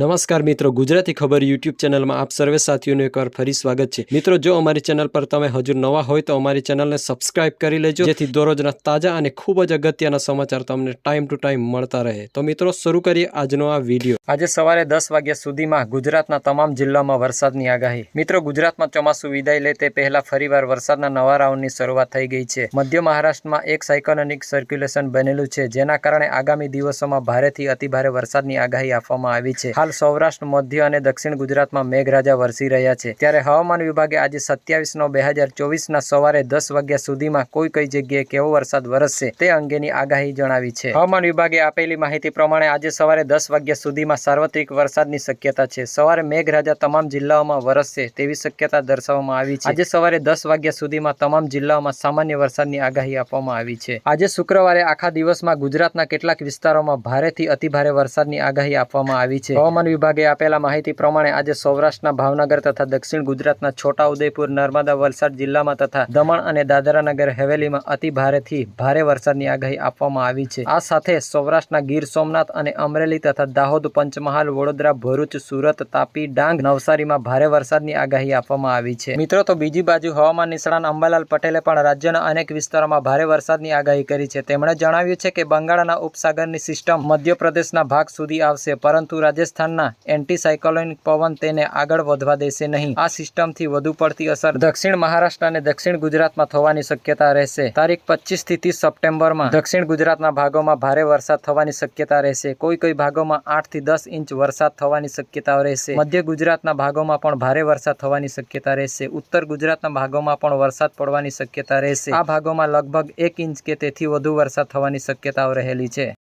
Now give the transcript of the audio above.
નમસ્કાર મિત્રો, ગુજરાતી ખબર યુટ્યુબ ચેનલમાં આપ સર્વે સાથીઓનું એકવાર ફરી સ્વાગત છે. મિત્રો, જો અમારી ચેનલ પર તમે હજુ નવા હોય તો અમારી ચેનલને સબસ્ક્રાઇબ કરી લેજો, જેથી દરરોજના તાજા અને ખૂબ જ અગત્યના સમાચાર તમને ટાઈમ ટુ ટાઈમ મળતા રહે. તો મિત્રો, શરૂ કરીએ આજનો આ વીડિયો. આજે સવારે દસ વાગ્યા સુધીમાં ગુજરાતના તમામ જિલ્લામાં વરસાદની આગાહી. મિત્રો, ગુજરાતમાં ચોમાસું વિદાય લે તે પહેલા ફરીવાર વરસાદના નવા રાઉન્ડની શરૂઆત થઈ ગઈ છે. મધ્ય મહારાષ્ટ્રમાં એક સાયકોનોનિક સર્ક્યુલેશન બનેલું છે, જેના કારણે આગામી દિવસોમાં ભારેથી અતિભારે વરસાદની આગાહી આપવામાં આવી છે. હાલ સૌરાષ્ટ્ર, મધ્ય અને દક્ષિણ ગુજરાતમાં મેઘરાજા વરસી રહ્યા છે. ત્યારે હવામાન વિભાગે આજે સત્યાવીસ નો બે હજાર ચોવીસના સવારે દસ વાગ્યા સુધીમાં કોઈ કઈ જગ્યાએ કેવો વરસાદ વરસશે તે અંગેની આગાહી જણાવી છે. હવામાન વિભાગે આપેલી માહિતી પ્રમાણે આજે સવારે દસ વાગ્યા સુધીમાં સાર્વત્રિક વરસાદની શક્યતા છે. સવારે મેઘરાજા તમામ જિલ્લાઓમાં વરસશે તેવી શક્યતા દર્શાવવામાં આવી છે. આજે સવારે દસ વાગ્યા સુધીમાં તમામ જિલ્લાઓમાં સામાન્ય વરસાદની આગાહી આપવામાં આવી છે. આજે શુક્રવારે આખા દિવસમાં ગુજરાતના કેટલાક વિસ્તારોમાં ભારેથી અતિભારે વરસાદની આગાહી આપવામાં આવી છે. હવામાન વિભાગે આપેલા માહિતી પ્રમાણે આજે સૌરાષ્ટ્રના ભાવનગર તથા દક્ષિણ ગુજરાતના છોટા ઉદયપુર, નર્મદા, વલસાડ જિલ્લામાં તથા દમણ અને દાદરાનગર હવેલીમાં અતિ ભારેથી ભારે વરસાદની આગાહી આપવામાં આવી છે. આ સાથે સૌરાષ્ટ્રના ગીર સોમનાથ અને અમરેલી તથા દાહોદ, પંચમહાલ, વડોદરા, ભરૂચ, સુરત, તાપી, ડાંગ, નવસારીમાં ભારે વરસાદની આગાહી આપવામાં આવી છે. મિત્રો, તો બીજી બાજુ હવામાન નિષ્ણાંત અંબાલાલ પટેલે પણ રાજ્યના અનેક વિસ્તારોમાં ભારે વરસાદની આગાહી કરી છે. તેમણે જણાવ્યું છે કે બંગાળના ઉપસાગરની સિસ્ટમ મધ્યપ્રદેશના ભાગ સુધી આવશે, પરંતુ રાજસ્થાનના એન્ટીસાયક્લોનિક પવન તેને આગળ વધવા દેશે નહીં. આ સિસ્ટમથી વધુ પડતી અસર દક્ષિણ મહારાષ્ટ્ર અને દક્ષિણ ગુજરાતમાં થવાની શક્યતા રહેશે. તારીખ પચીસથી ત્રીસ સપ્ટેમ્બરમાં દક્ષિણ ગુજરાતના ભાગોમાં ભારે વરસાદ થવાની શક્યતા રહેશે. કોઈ કોઈ ભાગોમાં આઠથી દસ ઇંચ વરસાદ થવાની શક્યતા રહેશે. મધ્ય ગુજરાતના ભાગોમાં પણ ભારે વરસાદ થવાની શક્યતા રહેશે. ઉત્તર ગુજરાતના ભાગોમાં પણ વરસાદ પડવાની શક્યતા રહેશે. આ ભાગોમાં લગભગ એક ઇંચ કે તેથી વધુ વરસાદ થવાની શક્યતાઓ રહેલી છે.